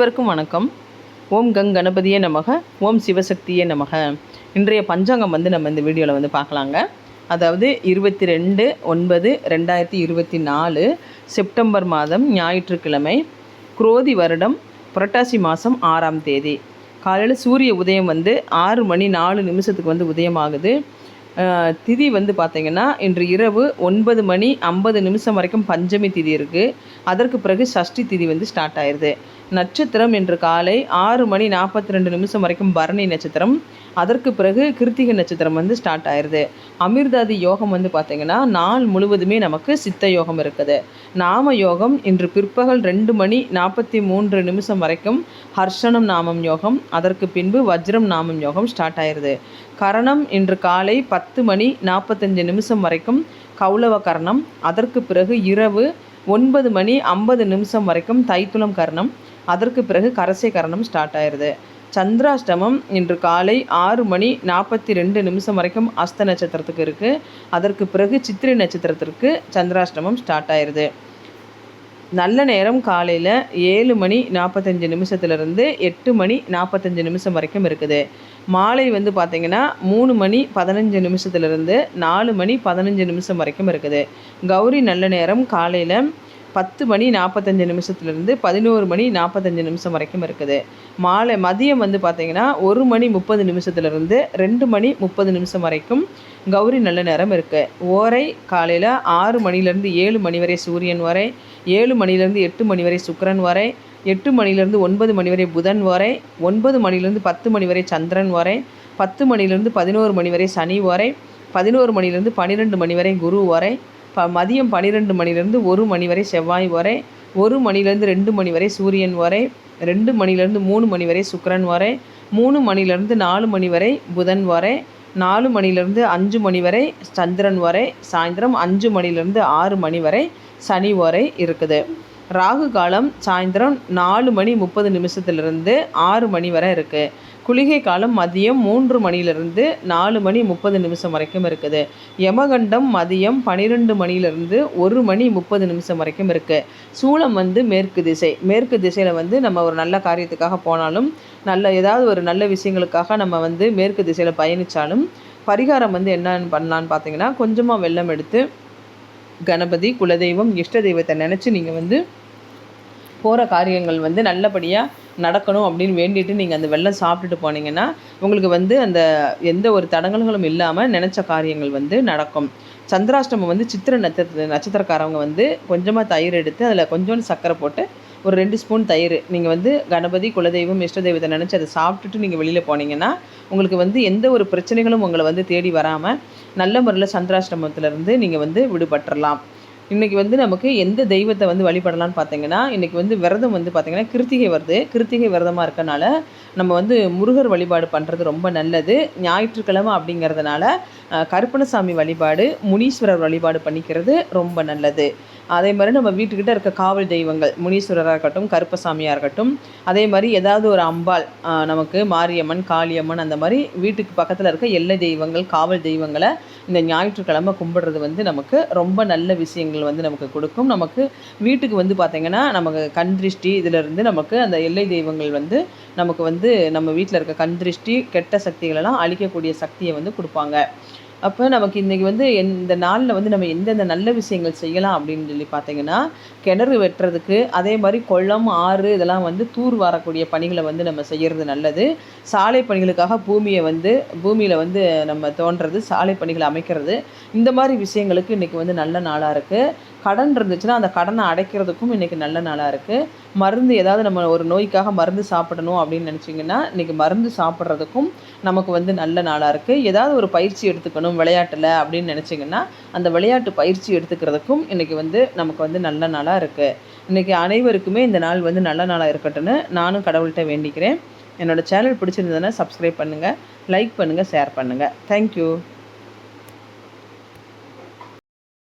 அனைவருக்கும் வணக்கம். ஓம் கங் கணபதியே நமக ஓம் சிவசக்தியே நமக. இன்றைய பஞ்சாங்கம் வந்து நம்ம இந்த வீடியோவில் வந்து பார்க்கலாங்க. அதாவது இருபத்தி ரெண்டு ஒன்பது ரெண்டாயிரத்தி இருபத்தி நாலு செப்டம்பர் மாதம் ஞாயிற்றுக்கிழமை குரோதி வருடம் புரட்டாசி மாதம் ஆறாம் தேதி. காலையில் சூரிய உதயம் வந்து ஆறு மணி நாலு நிமிஷத்துக்கு வந்து உதயமாகுது. திதி வந்து பார்த்திங்கன்னா இன்று இரவு ஒன்பது மணி ஐம்பது நிமிஷம் வரைக்கும் பஞ்சமி திதி இருக்குது அதற்கு பிறகு சஷ்டி திதி வந்து ஸ்டார்ட் ஆயிடுது நட்சத்திரம் இன்று காலை ஆறு மணி நாற்பத்தி ரெண்டு நிமிஷம் வரைக்கும் பரணி நட்சத்திரம். அதற்கு பிறகு கிருத்திகை நட்சத்திரம் வந்து ஸ்டார்ட் ஆயிடுது அமிர்தாதி யோகம் வந்து பார்த்திங்கன்னா நாள் முழுவதுமே நமக்கு சித்த யோகம் இருக்குது. நாம யோகம் இன்று பிற்பகல் ரெண்டு மணி நாற்பத்தி மூன்று நிமிஷம் வரைக்கும் ஹர்ஷனம் நாமம் யோகம் அதற்கு பின்பு வஜ்ரம் நாமம் யோகம் ஸ்டார்ட் ஆயிடுது கரணம் இன்று காலை பத்து மணி நாற்பத்தஞ்சு நிமிஷம் வரைக்கும் கௌளவ கரணம் அதற்கு பிறகு இரவு ஒன்பது மணி ஐம்பது நிமிஷம் வரைக்கும் தைத்துளம் கரணம் அதற்கு பிறகு கரசை கரணம் ஸ்டார்ட் ஆயிடுது சந்திராஷ்டமம் இன்று காலை ஆறு மணி நாற்பத்தி ரெண்டு நிமிஷம் வரைக்கும் அஸ்த நட்சத்திரத்துக்கு இருக்குது அதற்கு பிறகு சித்திரை நட்சத்திரத்திற்கு சந்திராஷ்டமம் ஸ்டார்ட் ஆயிடுது நல்ல நேரம் காலையில் ஏழு மணி நாற்பத்தஞ்சு நிமிஷத்துலேருந்து எட்டு மணி நாற்பத்தஞ்சு நிமிஷம் வரைக்கும் இருக்குது. மாலை வந்து பார்த்திங்கன்னா மூணு மணி பதினஞ்சு நிமிஷத்துலேருந்து நாலு மணி பதினஞ்சு நிமிஷம் வரைக்கும் இருக்குது. கௌரி நல்ல நேரம் காலையில் பத்து மணி நாற்பத்தஞ்சு நிமிஷத்துலேருந்து பதினோரு மணி நாற்பத்தஞ்சு நிமிஷம் வரைக்கும் இருக்குது. மாலை மதியம் வந்து பார்த்திங்கன்னா ஒரு மணி முப்பது நிமிஷத்துலேருந்து ரெண்டு மணி முப்பது நிமிஷம் வரைக்கும் கௌரி நல்ல நேரம் இருக்குது ஓரை காலையில் ஆறு மணிலேருந்து ஏழு மணி வரை சூரியன் வரை ஏழு மணிலேருந்து எட்டு மணி வரை சுக்கரன் வரை எட்டு மணிலேருந்து ஒன்பது மணி வரை புதன் வரை ஒன்பது மணிலேருந்து பத்து மணி வரை சந்திரன் வரை பத்து மணிலேருந்து பதினோரு மணி வரை சனி வரை பதினோரு மணிலேருந்து பன்னிரெண்டு மணி வரை குரு வரை ப மதியம் பன்னிரெண்டு மணிலேருந்து ஒரு மணி வரை செவ்வாய் வரை ஒரு மணிலேருந்து ரெண்டு மணி வரை சூரியன் வரை ரெண்டு மணிலேருந்து மூணு மணி வரை சுக்கரன் வரை மூணு மணிலேருந்து நாலு மணி வரை புதன் வரை நாலு மணிலேருந்து அஞ்சு மணி வரை சந்திரன் வரை சாயந்தரம் அஞ்சு மணிலேருந்து ஆறு மணி வரை சனி வரை இருக்குது. ராகு காலம் சாயந்தரம் நாலு மணி முப்பது நிமிஷத்துலேருந்து ஆறு மணி வரை இருக்குது குளிகை காலம் மதியம் மூன்று மணியிலிருந்து நாலு மணி முப்பது நிமிஷம் வரைக்கும் இருக்குது. யமகண்டம் மதியம் பன்னிரெண்டு மணியிலிருந்து ஒரு மணி முப்பது நிமிஷம் வரைக்கும் இருக்குது சூளம் வந்து மேற்கு திசை. மேற்கு திசையில் வந்து நம்ம ஒரு நல்ல காரியத்துக்காக போனாலும் நல்ல ஏதாவது ஒரு நல்ல விஷயங்களுக்காக நம்ம வந்து மேற்கு திசையில் பயணித்தாலும் பரிகாரம் வந்து என்னன்னு பண்ணலான்னு பார்த்தீங்கன்னா கொஞ்சமாக வெள்ளம் எடுத்து கணபதி குலதெய்வம் இஷ்ட தெய்வத்தை நினச்சி நீங்கள் வந்து போகிற காரியங்கள் வந்து நல்லபடியாக நடக்கணும் அப்படின்னு வேண்டிட்டு நீங்கள் அந்த வெள்ளம் சாப்பிட்டுட்டு போனீங்கன்னா உங்களுக்கு வந்து அந்த எந்த ஒரு தடங்கல்களும் இல்லாமல் நினச்ச காரியங்கள் வந்து நடக்கும். சந்திராஷ்டமம் வந்து சித்திர நட்சத்திர நட்சத்திரக்காரவங்க வந்து கொஞ்சமாக தயிர் எடுத்து அதில் கொஞ்சோண்டு சர்க்கரை போட்டு ஒரு ரெண்டு ஸ்பூன் தயிர். நீங்கள் வந்து கணபதி குலதெய்வம் இஷ்ட தெய்வத்தை நினச்சி அதை சாப்பிட்டுட்டு நீங்கள் வெளியில் போனீங்கன்னா உங்களுக்கு வந்து எந்த ஒரு பிரச்சனைகளும் உங்களை வந்து தேடி வராமல் நல்ல முறையில் சந்திராஷ்டமத்திலேருந்து நீங்கள் வந்து விடுபட்டுறலாம். இன்றைக்கி வந்து நமக்கு எந்த தெய்வத்தை வந்து வழிபடலாம்னு பார்த்தீங்கன்னா இன்றைக்கி வந்து விரதம் வந்து பார்த்திங்கன்னா கிருத்திகை வருது. கிருத்திகை விரதமாக இருக்கனால நம்ம வந்து முருகர் வழிபாடு பண்ணுறது ரொம்ப நல்லது. ஞாயிற்றுக்கிழமை அப்படிங்கிறதுனால கருப்பணசாமி வழிபாடு முனீஸ்வரர் வழிபாடு பண்ணிக்கிறது ரொம்ப நல்லது. அதே மாதிரி நம்ம வீட்டுக்கிட்ட இருக்க காவல் தெய்வங்கள் முனீஸ்வரராக இருக்கட்டும் கருப்பசாமியாக இருக்கட்டும் அதே மாதிரி ஏதாவது ஒரு அம்பாள் நமக்கு மாரியம்மன் காளியம்மன் அந்த மாதிரி வீட்டுக்கு பக்கத்தில் இருக்க எல்லை தெய்வங்கள் காவல் தெய்வங்களை இந்த ஞாயிற்றுக்கிழமை கும்பிடுறது வந்து நமக்கு ரொம்ப நல்ல விஷயங்கள் வந்து நமக்கு கொடுக்கும். நமக்கு வீட்டுக்கு வந்து பார்த்திங்கன்னா நமக்கு கண் திருஷ்டி இதிலிருந்து நமக்கு அந்த எல்லை தெய்வங்கள் வந்து நமக்கு வந்து நம்ம வீட்டில் இருக்க கண் திருஷ்டி கெட்ட சக்திகளெல்லாம் அழிக்கக்கூடிய சக்தியை வந்து கொடுப்பாங்க. அப்போ நமக்கு இன்றைக்கி வந்து இந்த நாளில் வந்து நம்ம எந்தெந்த நல்ல விஷயங்கள் செய்யலாம் அப்படின்னு சொல்லி பார்த்தீங்கன்னா கிணறு வெட்டுறதுக்கு அதே மாதிரி குளம் ஆறு இதெல்லாம் வந்து தூர் வாரக்கூடிய பணிகளை வந்து நம்ம செய்கிறது நல்லது. சாலை பணிகளுக்காக பூமியை வந்து பூமியில் வந்து நம்ம தோன்றது சாலை பணிகளை அமைக்கிறது. இந்த மாதிரி விஷயங்களுக்கு இன்றைக்கி வந்து நல்ல நாளாக இருக்குது கடன் இருந்துச்சுன்னா அந்த கடனை அடைக்கிறதுக்கும் இன்றைக்கி நல்ல நாளாக இருக்குது மருந்து ஏதாவது நம்ம ஒரு நோய்க்காக மருந்து சாப்பிடணும் அப்படின்னு நினச்சிங்கன்னா இன்றைக்கி மருந்து சாப்பிட்றதுக்கும் நமக்கு வந்து நல்ல நாளாக இருக்குது ஏதாவது ஒரு பயிற்சி எடுத்துக்கணும் விளையாட்டில் அப்படின்னு நினச்சிங்கன்னா அந்த விளையாட்டு பயிற்சி எடுத்துக்கிறதுக்கும் இன்றைக்கி வந்து நமக்கு வந்து நல்ல நாளாக இருக்குது இன்றைக்கி அனைவருக்குமே இந்த நாள் வந்து நல்ல நாளாக இருக்கட்டும்னு நானும் கடவுள்கிட்ட வேண்டிக்கிறேன். என்னோடய சேனல் பிடிச்சிருந்ததுன்னா சப்ஸ்கிரைப் பண்ணுங்கள் லைக் பண்ணுங்கள் ஷேர் பண்ணுங்கள் தேங்க்யூ